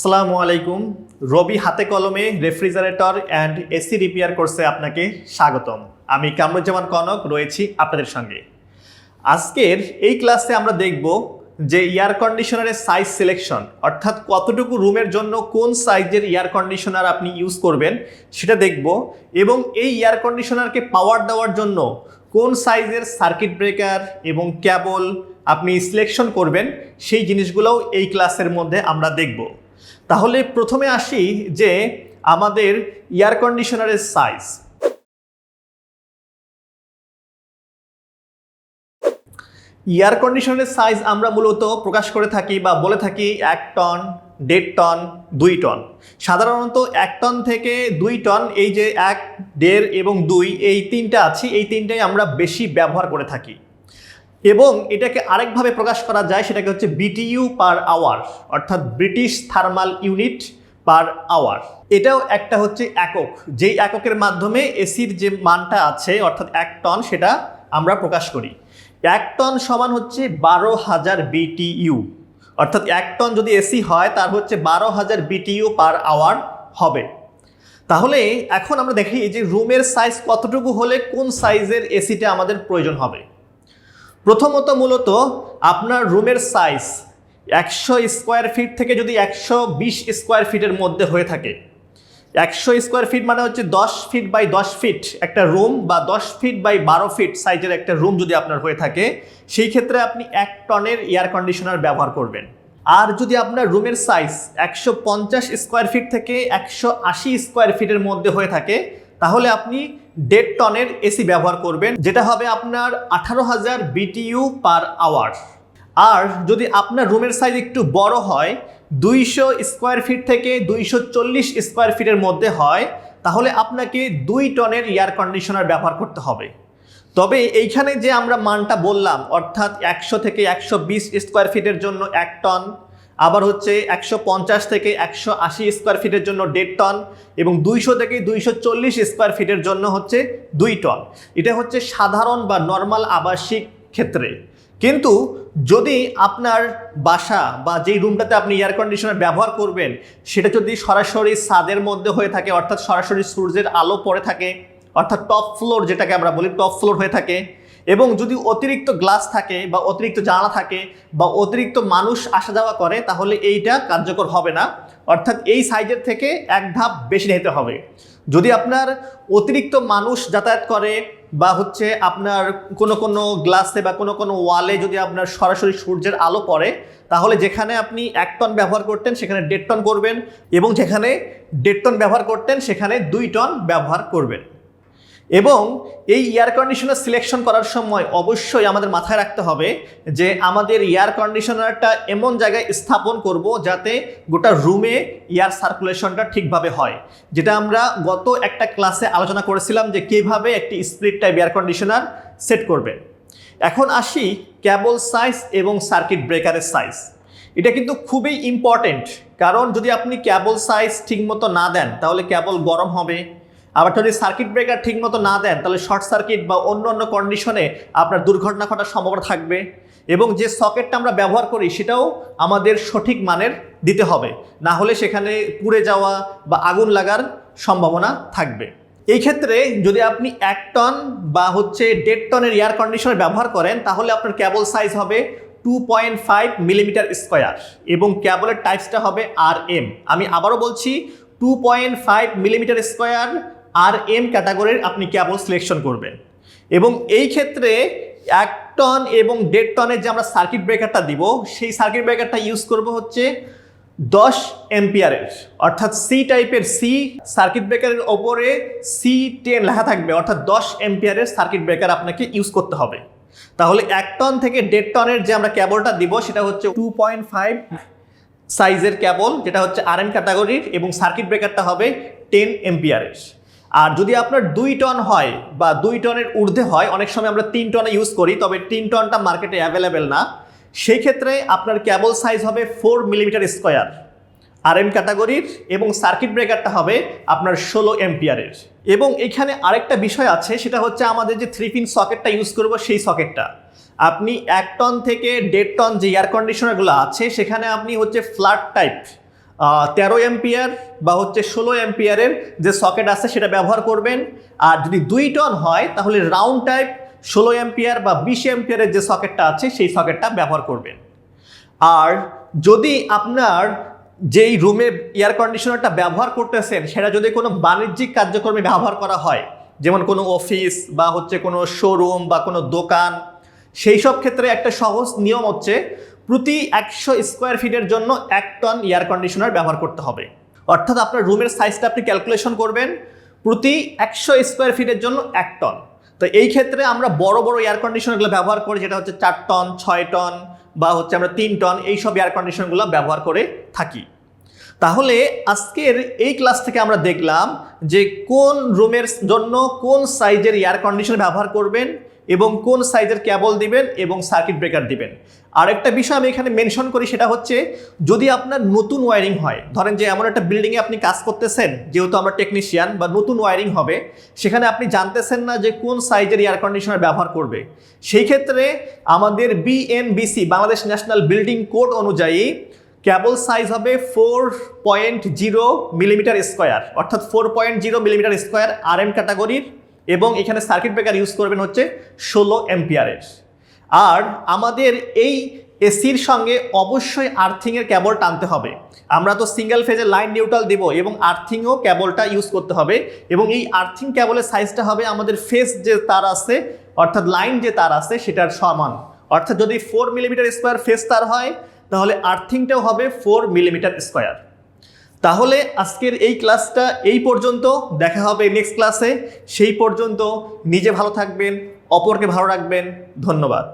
আসসালামু আলাইকুম। রবি হাতে কলমে, রেফ্রিজারেটর অ্যান্ড এসি রিপেয়ার কোর্সে আপনাকে স্বাগতম। আমি কামরুজ্জামান কনক, রয়েছি আপনাদের সঙ্গে। আজকের এই ক্লাসে আমরা দেখব যে এয়ার কন্ডিশনারের সাইজ সিলেকশন অর্থাৎ কতটুকু রুমের জন্য কোন সাইজের এয়ার কন্ডিশনার আপনি ইউজ করবেন, সেটা দেখব। এবং এই এয়ার কন্ডিশনারকে পাওয়ার দেওয়ার জন্য কোন সাইজের সার্কিট ব্রেকার এবং ক্যাবল আপনি সিলেকশন করবেন, সেই জিনিসগুলোও এই ক্লাসের মধ্যে আমরা দেখব। তাহলে প্রথমে আসি যে আমাদের এয়ার কন্ডিশনারের সাইজ এয়ার কন্ডিশনারের সাইজ আমরা মূলত প্রকাশ করে থাকি বা বলে থাকি এক টন, দেড় টন, দুই টন। সাধারণত এক টন থেকে দুই টন, এই যে এক, দেড় এবং দুই, এই তিনটা আছে, এই তিনটাই আমরা বেশি ব্যবহার করে থাকি। এবং এটাকে আরেকভাবে প্রকাশ করা যায়, সেটাকে হচ্ছে বিটিইউ পার আওয়ার অর্থাৎ British thermal unit per hour এটাও একটা হচ্ছে একক। যেই এককের মাধ্যমে এসির যে মানটা আছে, অর্থাৎ এক টন সেটা আমরা প্রকাশ করি। এক টন সমান হচ্ছে বারো হাজার বিটিইউ অর্থাৎ এক টন যদি এসি হয়, তার হচ্ছে বারো হাজার বিটিইউ পার আওয়ার হবে। তাহলে এখন আমরা দেখি যে রুমের সাইজ কতটুকু হলে কোন সাইজের এসিটা আমাদের প্রয়োজন হবে। প্রথমত মূলত আপনার রুমের সাইজ একশো স্কোয়ার ফিট থেকে যদি একশো বিশ স্কোয়ার ফিটের মধ্যে হয়ে থাকে। একশো স্কোয়ার ফিট মানে হচ্ছে দশ ফিট বাই দশ ফিট একটা রুম বা দশ ফিট বাই বারো ফিট সাইজের একটা রুম যদি আপনার হয়ে থাকে, সেই ক্ষেত্রে আপনি এক টনের এয়ার কন্ডিশনার ব্যবহার করবেন। আর যদি আপনার রুমের সাইজ একশো পঞ্চাশ স্কোয়ার ফিট থেকে একশো আশি স্কোয়ার ফিটের মধ্যে হয়ে থাকে, তাহলে আপনি দেড় টনের এসি ব্যবহার করবেন, যেটা হবে আপনার আঠারো হাজার বিটিইউ পার আওয়ার আর যদি আপনার রুমের সাইজ একটু বড় হয়, দুইশো স্কোয়ার ফিট থেকে দুইশো চল্লিশ স্কোয়ার ফিটের মধ্যে হয়, তাহলে আপনাকে দুই টনের এয়ার কন্ডিশনার ব্যবহার করতে হবে। তবে এইখানে যে আমরা মানটা বললাম, অর্থাৎ একশো থেকে একশো বিশ স্কোয়ার ফিটের জন্য এক টন আবার হচ্ছে একশো পঞ্চাশ থেকে একশো আশি স্কোয়ার ফিটের জন্য দেড় টন এবং দুইশো থেকে দুইশো চল্লিশ স্কোয়ার ফিটের জন্য হচ্ছে দুই টন এটা হচ্ছে সাধারণ বা নর্মাল আবাসিক ক্ষেত্রে। কিন্তু যদি আপনার বাসা বা যেই রুমটাতে আপনি এয়ার কন্ডিশনার ব্যবহার করবেন, সেটা যদি সরাসরি ছাদের মধ্যে হয়ে থাকে, অর্থাৎ সরাসরি সূর্যের আলো পড়ে থাকে, অর্থাৎ টপ ফ্লোর যেটাকে আমরা বলি টপ ফ্লোর হয়ে থাকে এবং যদি অতিরিক্ত গ্লাস থাকে বা অতিরিক্ত জানা থাকে বা অতিরিক্ত মানুষ আসা যাওয়া করে, তাহলে এইটা কার্যকর হবে না। অর্থাৎ এই সাইজের থেকে এক ধাপ বেশি নিতে হবে। যদি আপনার অতিরিক্ত মানুষ যাতায়াত করে বা হচ্ছে আপনার কোনো কোনো গ্লাসে বা কোনো কোনো ওয়ালে যদি আপনার সরাসরি সূর্যের আলো পড়ে, তাহলে যেখানে আপনি এক টন ব্যবহার করতেন, সেখানে দেড় টন করবেন এবং যেখানে দেড় টন ব্যবহার করতেন, সেখানে দুই টন ব্যবহার করবেন। এবং এই এয়ার কন্ডিশনার সিলেকশন করার সময় অবশ্যই আমাদের মাথায় রাখতে হবে যে আমাদের এয়ার কন্ডিশনারটা এমন জায়গায় স্থাপন করব যাতে গোটা রুমে এয়ার সার্কুলেশনটা ঠিকভাবে হয়। যেটা আমরা গত একটা ক্লাসে আলোচনা করেছিলাম যে কীভাবে একটি split type air conditioner set করবে এখন আসি ক্যাবল সাইজ এবং সার্কিট ব্রেকারের সাইজ এটা কিন্তু খুবই ইম্পর্টেন্ট কারণ যদি আপনি ক্যাবল সাইজ ঠিকমতো না দেন, তাহলে ক্যাবল গরম হবে। আবার যদি সার্কিট ব্রেকার ঠিকমতো না দেন, তাহলে শর্ট সার্কিট বা অন্য অন্য কন্ডিশনে আপনার দুর্ঘটনা ঘটার সম্ভাবনা থাকবে এবং যে সকেটটা আমরা ব্যবহার করি, সেটাও আমাদের সঠিক মানের দিতে হবে। না হলে সেখানে পুড়ে যাওয়া বা আগুন লাগার সম্ভাবনা থাকবে। এই ক্ষেত্রে যদি আপনি এক টন বা হচ্ছে দেড় টনের এয়ার কন্ডিশনার ব্যবহার করেন, তাহলে আপনার ক্যাবল সাইজ হবে two point five millimetre square এবং ক্যাবলের টাইপসটা হবে আর এম আমি আবারও বলছি two point five millimetre square R M ক্যাটাগরির আপনি ক্যাবল সিলেকশন করবেন। এবং এই ক্ষেত্রে এক টন এবং দেড় টনের যে আমরা সার্কিট ব্রেকারটা দিব, সেই সার্কিট ব্রেকারটা ইউজ করব হচ্ছে দশ এম্পিয়ারের অর্থাৎ সি টাইপের সি সার্কিট ব্রেকারের ওপরে সি টেন লেখা থাকবে, অর্থাৎ দশ এম্পিয়ারের সার্কিট ব্রেকার আপনাকে ইউজ করতে হবে। তাহলে এক টন থেকে দেড় টনের যে আমরা ক্যাবলটা দিব, সেটা হচ্ছে টু পয়েন্ট ফাইভ সাইজের ক্যাবল যেটা হচ্ছে আর এম ক্যাটাগরির এবং সার্কিট ব্রেকারটা হবে টেন এম্পিয়ারের আর যদি আপনার দুই টন হয় বা দুই টনের ঊর্ধ্বে হয়, অনেক সময় আমরা তিন টনে ইউজ করি, তবে তিন টনটা মার্কেটে অ্যাভেলেবেল না। সেই ক্ষেত্রে আপনার ক্যাবল সাইজ হবে four millimetre square R M ক্যাটাগরির এবং সার্কিট ব্রেকারটা হবে আপনার ষোলো এম্পিয়ারের এবং এখানে আরেকটা বিষয় আছে, সেটা হচ্ছে আমাদের যে থ্রি পিন সকেটটা ইউজ করব, সেই সকেটটা আপনি এক টন থেকে দেড় টন যে এয়ার কন্ডিশনারগুলো আছে, সেখানে আপনি হচ্ছে ফ্ল্যাট টাইপ তেরো এম্পিয়ার বা হচ্ছে ষোলো এম্পিয়ারের যে সকেট আছে সেটা ব্যবহার করবেন। আর যদি দুই টন হয়, তাহলে রাউন্ড টাইপ ষোলো এম্পিয়ার বা বিশ এম্পিয়ারের যে সকেটটা আছে, সেই সকেটটা ব্যবহার করবেন। আর যদি আপনার যেই রুমে এয়ার কন্ডিশনারটা ব্যবহার করতেছেন, সেটা যদি কোনো বাণিজ্যিক কার্যক্রমে ব্যবহার করা হয়, যেমন কোনো অফিস বা হচ্ছে কোনো শোরুম বা কোনো দোকান, সেই সব ক্ষেত্রে একটা সহজ নিয়ম হচ্ছে প্রতি একশো স্কোয়ার ফিটের জন্য এক টন এয়ার কন্ডিশনার ব্যবহার করতে হবে। অর্থাৎ আপনার রুমের সাইজটা আপনি ক্যালকুলেশন করবেন, প্রতি একশো স্কোয়ার ফিটের জন্য এক টন। তো এই ক্ষেত্রে আমরা বড় বড় এয়ার কন্ডিশনারগুলো ব্যবহার করি, যেটা হচ্ছে চার টন, ছয় টন বা হচ্ছে আমরা তিন টন, এই সব এয়ার কন্ডিশনগুলো ব্যবহার করে থাকি। তাহলে আজকের এই ক্লাস থেকে আমরা দেখলাম যে কোন রুমের জন্য কোন সাইজের এয়ার কন্ডিশন ব্যবহার করবেন এবং কোন সাইজের ক্যাবল দিবেন এবং সার্কিট ব্রেকার দিবেন। আরেকটা বিষয় আমি এখানে মেনশন করি, সেটা হচ্ছে যদি আপনার নতুন ওয়ারিং হয়, ধরেন যে এমন একটা বিল্ডিংয়ে আপনি কাজ করতেছেন, যেহেতু আমরা টেকনিশিয়ান বা নতুন ওয়ারিং হবে, সেখানে আপনি জানতেছেন না যে কোন সাইজের এয়ার কন্ডিশনার ব্যবহার করবে। সেই ক্ষেত্রে আমাদের BNBC Bangladesh national building code অনুযায়ী কেবল সাইজ হবে four point zero millimetre square অর্থাৎ four point zero millimetre square R M ক্যাটাগরির এবং এখানে সার্কিট ব্রেকার ইউজ করবেন হচ্ছে ষোলো এম্পিয়ারের আর আমাদের এই এসির সঙ্গে অবশ্যই আর্থিংয়ের কেবল টানতে হবে। আমরা তো সিঙ্গেল ফেজে লাইন নিউট্রাল দেবো এবং আর্থিংও কেবলটা ইউজ করতে হবে। এবং এই আর্থিং কেবলের সাইজটা হবে আমাদের ফেস যে তার আছে, অর্থাৎ লাইন যে তার আছে, সেটার সমান। অর্থাৎ যদি ফোর মিলিমিটার স্কোয়ার ফেস তার হয়, তাহলে আর্থিংটাও হবে ফোর মিলিমিটার স্কোয়ার তাহলে আজকের এই ক্লাসটা এই পর্যন্ত, দেখা হবে নেক্সট ক্লাসে সেই পর্যন্ত নিজে ভালো থাকবেন, অপরকে ভালো রাখবেন, ধন্যবাদ।